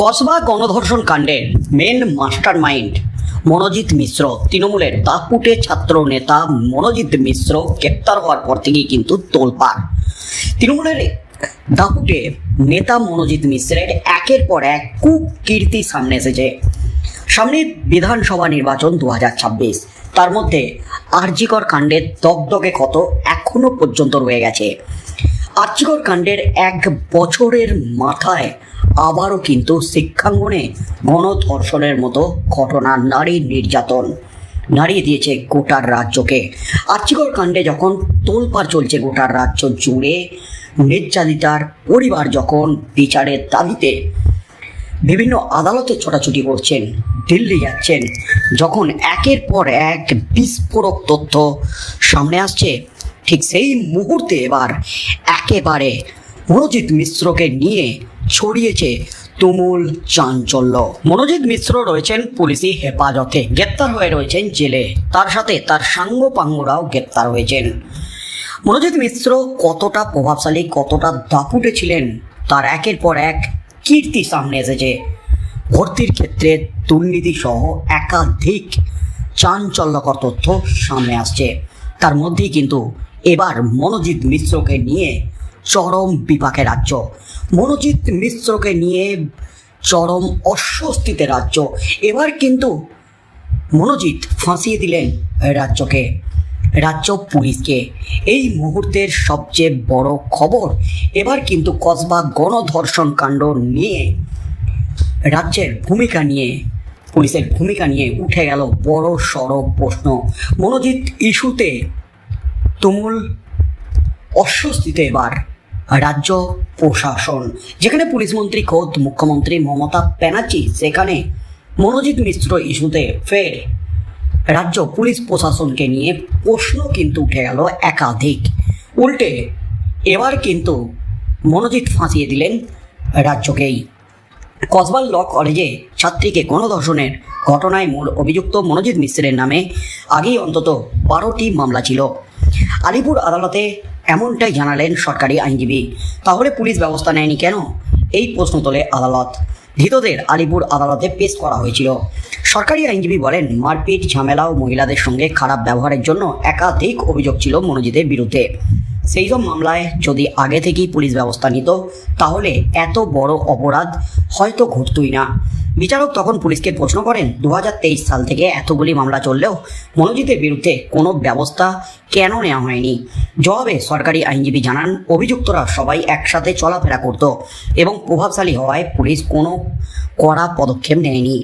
কসবা গণধর্ষণ কাণ্ডের main master mind Monojit Mishra. তৃণমূলের দাপুটে ছাত্র নেতা মনোজিৎ মিশ্র গ্রেপ্তার হওয়ার পর থেকেই কিন্তু তোলপাড়। তৃণমূলের দাপুটে নেতা মনোজিৎ মিশ্রের একের পর এক কুকীর্তি সামনে এসেছে। সামনে বিধানসভা নির্বাচন দু হাজার ছাব্বিশ। তার মধ্যে আরজিকর কাণ্ডের দগদগে ক্ষত এখনও পর্যন্ত রয়ে গেছে। আর্চিকর কাণ্ডের এক বছরের মাথায় আবারও কিন্তু শিক্ষাঙ্গনে গণধর্ষণের মতো ঘটনা নারী নির্যাতন নাড়িয়ে দিয়েছে গোটার রাজ্যকে। আর্চিকর কাণ্ডে যখন তোলপাড় চলছে গোটার রাজ্য জুড়ে, নির্যাতিতার পরিবার যখন বিচারের দাবিতে বিভিন্ন আদালতে ছোটাছুটি করছেন, দিল্লি যাচ্ছেন, যখন একের পর এক বিস্ফোরক তথ্য সামনে আসছে, ঠিক সেই মুহূর্তে এবার একেবারে মনোজিৎ মিশ্রকে নিয়ে ছড়িয়েছে তুমুল চাঞ্চল্য। মনোজিৎ মিশ্র রয়েছেন পুলিশি হেফাজতে। গ্রেপ্তার হয়ে রয়েছেন জেলে। তার সাথে তার সাঙ্গ পাঙ্গরাও গ্রেপ্তার হয়েছেন। মনোজিৎ মিশ্র কতটা প্রভাবশালী, কতটা দাপুটে ছিলেন, তার একের পর এক কীর্তি সামনে এসেছে। ভর্তির ক্ষেত্রে দুর্নীতি সহ একাধিক চাঞ্চল্যকর তথ্য সামনে আসছে। তার মধ্যেই কিন্তু এবার মনোজিৎ মিশ্রকে নিয়ে চরম বিপাকে রাজ্য। মনোজিৎ মিশ্রকে নিয়ে চরম অস্বস্তিতে রাজ্য। এবার কিন্তু মনোজিৎ ফাঁসিয়ে দিলেন রাজ্যকে, রাজ্য পুলিশকে। এই মুহূর্তের সবচেয়ে বড় খবর, এবার কিন্তু কসবা গণধর্ষণ কাণ্ড নিয়ে রাজ্যের ভূমিকা নিয়ে, পুলিশের ভূমিকা নিয়ে উঠে গেল বড় সড়ক প্রশ্ন। মনোজিৎ ইস্যুতে তুমুল অস্বস্তিতে এবার রাজ্য প্রশাসন যেখানে পুলিশ মন্ত্রী খোদ, মুখ্যমন্ত্রী মমতা ব্যানার্জি, সেখানে মনোজিৎ মিশ্র ইস্যুতে ফের রাজ্য পুলিশ প্রশাসনকে নিয়ে প্রশ্ন কিন্তু উঠে গেল একাধিক। উল্টে এবার কিন্তু মনোজিৎ ফাঁসিয়ে দিলেন রাজ্যকেই। কসবাল ল কলেজে ছাত্রীকে গণধর্ষণের ঘটনায় মূল অভিযুক্ত মনোজিৎ মিশ্রের নামে আগেই অন্তত বারোটি মামলা ছিল। আলিপুর আদালতে এমনটাই জানালেন সরকারি আইনজীবী। তাহলে পুলিশ ব্যবস্থা নেয়নি কেন? এই প্রশ্ন তোলে আদালত। ধৃতদের আলিপুর আদালতে পেশ করা হয়েছিল। সরকারি আইনজীবী বলেন, মারপিট, ঝামেলা ও মহিলাদের সঙ্গে খারাপ ব্যবহারের জন্য একাধিক অভিযোগ ছিল মনোজিতের বিরুদ্ধে। সেই সব মামলায় যদি আগে থেকেই পুলিশ ব্যবস্থা নিত, তাহলে এত বড় অপরাধ হয়তো ঘটতই না। বিচারক তখন পুলিশকে প্রশ্ন করেন দু হাজার তেইশ সাল থেকে এতগুলি মামলা চললেও মনোজিতের বিরুদ্ধে কোনো ব্যবস্থা কেন নেওয়া হয়নি? জবাবে সরকারি আইনজীবী জানান, অভিযুক্তরা সবাই একসাথে চলাফেরা করত এবং প্রভাবশালী হওয়ায় পুলিশ কোনো কড়া পদক্ষেপ নেয়নি।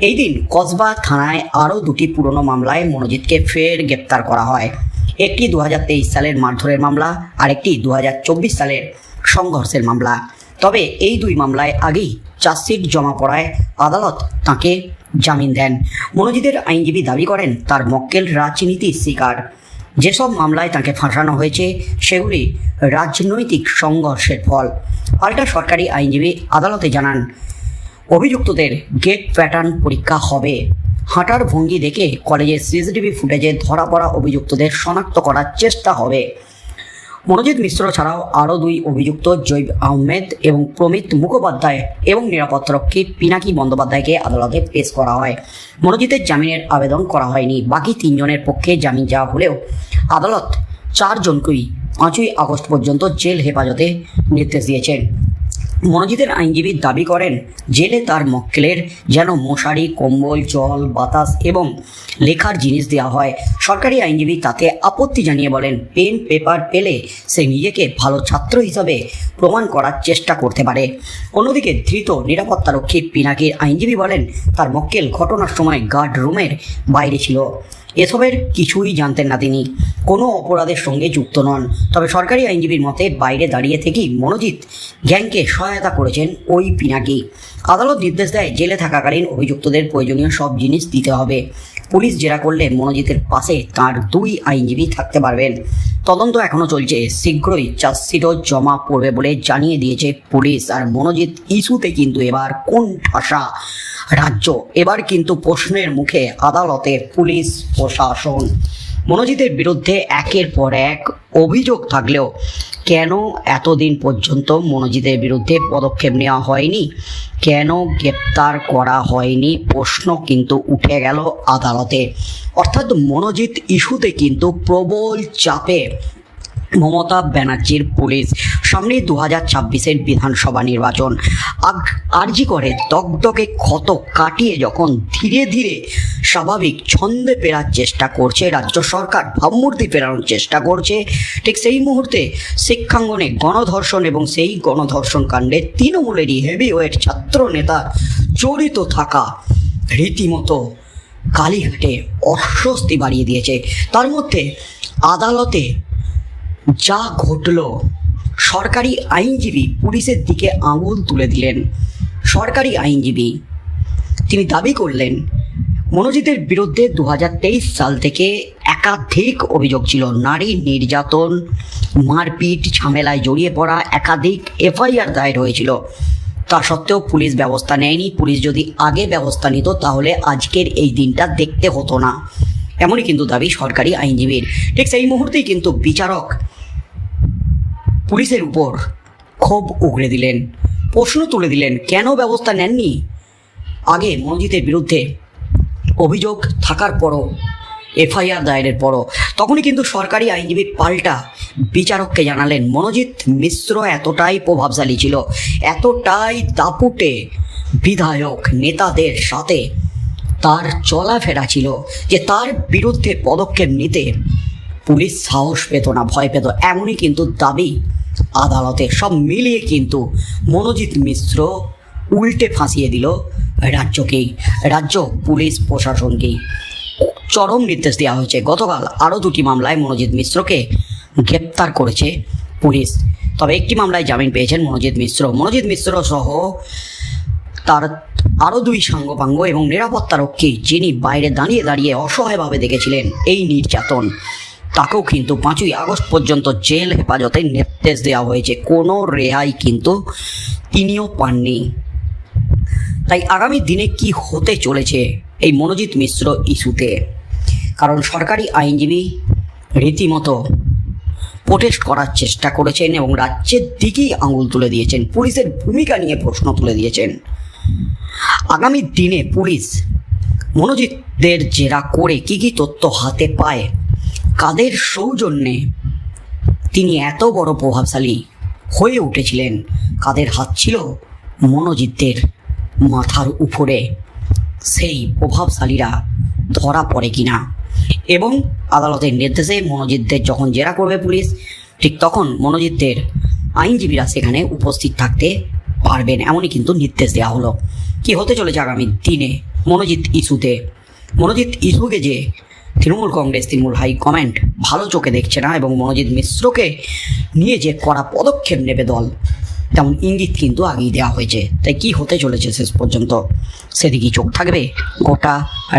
এই দিন কসবা থানায় আরও দুটি পুরনো মামলায় মনোজিৎকে ফের গ্রেপ্তার করা হয়। একটি দু হাজার তেইশ সালের মারধরের মামলা আর একটি দু হাজার চব্বিশ সালের সংঘর্ষের মামলা। তবে এই দুই মামলায় আগেই চার্জশিট জমা পড়ায় আদালত তাকে জামিন দেন। মনোজিতের আইনজীবী দাবি করেন, তার মক্কেল রাজনীতির শিকার। যেসব মামলায় তাকে ফাঁসানো হয়েছে, সেগুলি রাজনৈতিক সংঘর্ষের ফল। পাল্টা সরকারি আইনজীবী আদালতে জানান, অভিযুক্তদের গেট প্যাটার্ন পরীক্ষা হবে। হাঁটার ভঙ্গি দেখে কলেজের সিসিটিভি ফুটেজে ধরা পড়া অভিযুক্তদের শনাক্ত করার চেষ্টা হবে। মনোজিৎ মিশ্র ছাড়াও আরও দুই অভিযুক্ত, জৈব আহমেদ এবং প্রমিত মুখোপাধ্যায় এবং নিরাপত্তারক্ষী পিনাকি বন্দ্যোপাধ্যায়কে আদালতে পেশ করা হয়। মনোজিতের জামিনের আবেদন করা হয়নি। বাকি তিনজনের পক্ষে জামিন যাওয়া হলেও আদালত চারজনকেই পাঁচই আগস্ট পর্যন্ত জেল হেফাজতে নির্দেশ দিয়েছেন। মনোজিতের আইনজীবী দাবি করেন, জেলে তার মক্কেলের যেন মশারি, কম্বল, জল, বাতাস এবং লেখার জিনিস দেওয়া হয়। সরকারি আইনজীবী তাতে আপত্তি জানিয়ে বলেন, পেন, পেপার পেলে সে নিজেকে ভালো ছাত্র হিসাবে প্রমাণ করার চেষ্টা করতে পারে। অন্যদিকে ধৃত নিরাপত্তারক্ষী পিনাকির আইনজীবী বলেন, তার মক্কেল ঘটনার সময় গার্ড রুমের বাইরে ছিল। এসবের কিছুই জানতেন না তিনি। কোনো অপরাধের সঙ্গে যুক্ত নন। তবে সরকারি আইনজীবীর মতে বাইরে দাঁড়িয়ে থেকেই মনোজিৎ গ্যাংকে সহায়তা করেছেন ওই পিনাকি। আদালত নির্দেশ দেয় জেলে থাকাকালীন অভিযুক্তদের প্রয়োজনীয় সব জিনিস দিতে হবে। পুলিশ জেরা করলে মনোজিতের পাশে তার দুই আইনজীবী থাকতে পারবেন। তদন্ত এখনও চলছে। শীঘ্রই চার্জশিটও জমা পড়বে বলে জানিয়ে দিয়েছে পুলিশ। আর মনোজিৎ ইস্যুতে কিন্তু এবার কোন ঠাসা রাজ্য এবার কিন্তু প্রশ্নের মুখে আদালতে পুলিশ প্রশাসন। মনোজিতের বিরুদ্ধে একের পর এক অভিযোগ থাকলেও কেন এতদিন পর্যন্ত মনোজিতের বিরুদ্ধে পদক্ষেপ নেওয়া হয়নি? কেন গ্রেপ্তার করা হয়নি? প্রশ্ন কিন্তু উঠে গেল আদালতে। অর্থাৎ মনোজিৎ ইস্যুতে কিন্তু প্রবল চাপে মমতা ব্যানার্জির পুলিশ। সামনে দু হাজার ছাব্বিশের বিধানসভা নির্বাচন। আরজি করে দগদগে ক্ষত কাটিয়ে যখন ধীরে ধীরে স্বাভাবিক ছন্দে ফেরার চেষ্টা করছে, রাজ্য সরকার ভাবমূর্তি ফেরানোর চেষ্টা করছে, ঠিক সেই মুহূর্তে শিক্ষাঙ্গনে গণধর্ষণ এবং সেই গণধর্ষণ কাণ্ডে তৃণমূলেরই হেভিওয়েট ছাত্র নেতা জড়িত থাকা রীতিমতো কালীঘাটে অস্বস্তি বাড়িয়ে দিয়েছে। তার মধ্যে আদালতে যা ঘটল, সরকারি আইনজীবী পুলিশের দিকে আঙুল তুলে দিলেন। সরকারি আইনজীবী, তিনি দাবি করলেন, মনোজিতের বিরুদ্ধে দু হাজার তেইশ সাল থেকে একাধিক অভিযোগ ছিল। নারী নির্যাতন, মারপিট, ঝামেলায় জড়িয়ে পড়া একাধিক এফআইআর দায়ের হয়েছিল। তা সত্ত্বেও পুলিশ ব্যবস্থা নেয়নি। পুলিশ যদি আগে ব্যবস্থা নিত, তাহলে আজকের এই দিনটা দেখতে হতো না। এমনই কিন্তু দাবি সরকারি আইনজীবীর। ঠিক সেই মুহূর্তেই কিন্তু বিচারক পুলিশের উপর ক্ষোভ উগড়ে দিলেন, প্রশ্ন তুলে দিলেন, কেন ব্যবস্থা নেননি? আগে মনোজিতের বিরুদ্ধে অভিযোগ থাকার পরও, এফআইআর দায়েরের পরও, তখনই কিন্তু সরকারি আইনজীবী পাল্টা বিচারককে জানালেন। মনোজিৎ মিশ্র এতটাই প্রভাবশালী ছিল, এতটাই দাপুটে বিধায়ক নেতাদের সাথে তার চলাফেরা ছিল যে তার বিরুদ্ধে পদক্ষেপ নিতে পুলিশ সাহস পেত না, ভয় পেত। এমনই কিন্তু দাবি আদালতে সব মিলিয়ে কিন্তু মনোজিৎ মিশ্র উল্টে ফাঁসিয়ে দিল রাজ্যকেই রাজ্য, পুলিশ প্রশাসনকেই চরম নির্দেশ দেওয়া হয়েছে। গতকাল আরও দুটি মামলায় মনোজিৎ মিশ্রকে গ্রেপ্তার করেছে পুলিশ। তবে একটি মামলায় জামিন পেয়েছেন মনোজিৎ মিশ্র। মনোজিৎ মিশ্র সহ তার আরও দুই সাঙ্গপাঙ্গ এবং নিরাপত্তারক্ষী যিনি বাইরে দাঁড়িয়ে দাঁড়িয়ে অসহায়ভাবে দেখেছিলেন এই নির্যাতন। তাকেও কিন্তু পাঁচই আগস্ট পর্যন্ত জেল হেফাজতে নির্দেশ দেওয়া হয়েছে। কোনো রেহাই কিন্তু তিনিও পাননি। তাই আগামী দিনে কি হতে চলেছে এই মনোজিৎ মিশ্র ইস্যুতে? কারণ সরকারি আইনজীবী রীতিমতো প্রোটেস্ট করার চেষ্টা করেছেন এবং রাজ্যের দিকেই আঙুল তুলে দিয়েছেন। পুলিশের ভূমিকা নিয়ে প্রশ্ন তুলে দিয়েছেন। আগামী দিনে পুলিশ মনোজিতদের জেরা করে কি কি তথ্য হাতে পায় কাদের সৌজন্যে তিনি এত বড় প্রভাবশালী হয়ে উঠেছিলেন? কাদের হাত ছিল মনোজিতদের মাথার উপরে। সেই প্রভাবশালীরা ধরা পড়ে কিনা? এবং আদালতের নির্দেশে মনোজিতদের যখন জেরা করবে পুলিশ, ঠিক তখন মনোজিতদের আইনজীবীরা সেখানে উপস্থিত থাকতে পারবেন, এমনই কিন্তু নির্দেশ দেওয়া হলো। কি হতে চলেছে আগামী দিনে মনোজিৎ ইস্যুতে? মনোজিৎ ইস্যুকে যে তৃণমূল কংগ্রেস, তৃণমূল হাই কমেন্ট ভালো চোখে দেখছে না এবং মনোজিৎ মিশ্রকে নিয়ে যে কড়া পদক্ষেপ নেবে দল, তেমন ইঙ্গিত কিন্তু আগেই দেওয়া হয়েছে। তাই কি হতে চলেছে শেষ পর্যন্ত? সেদিকেই চোখ থাকবে গোটা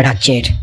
রাজ্যের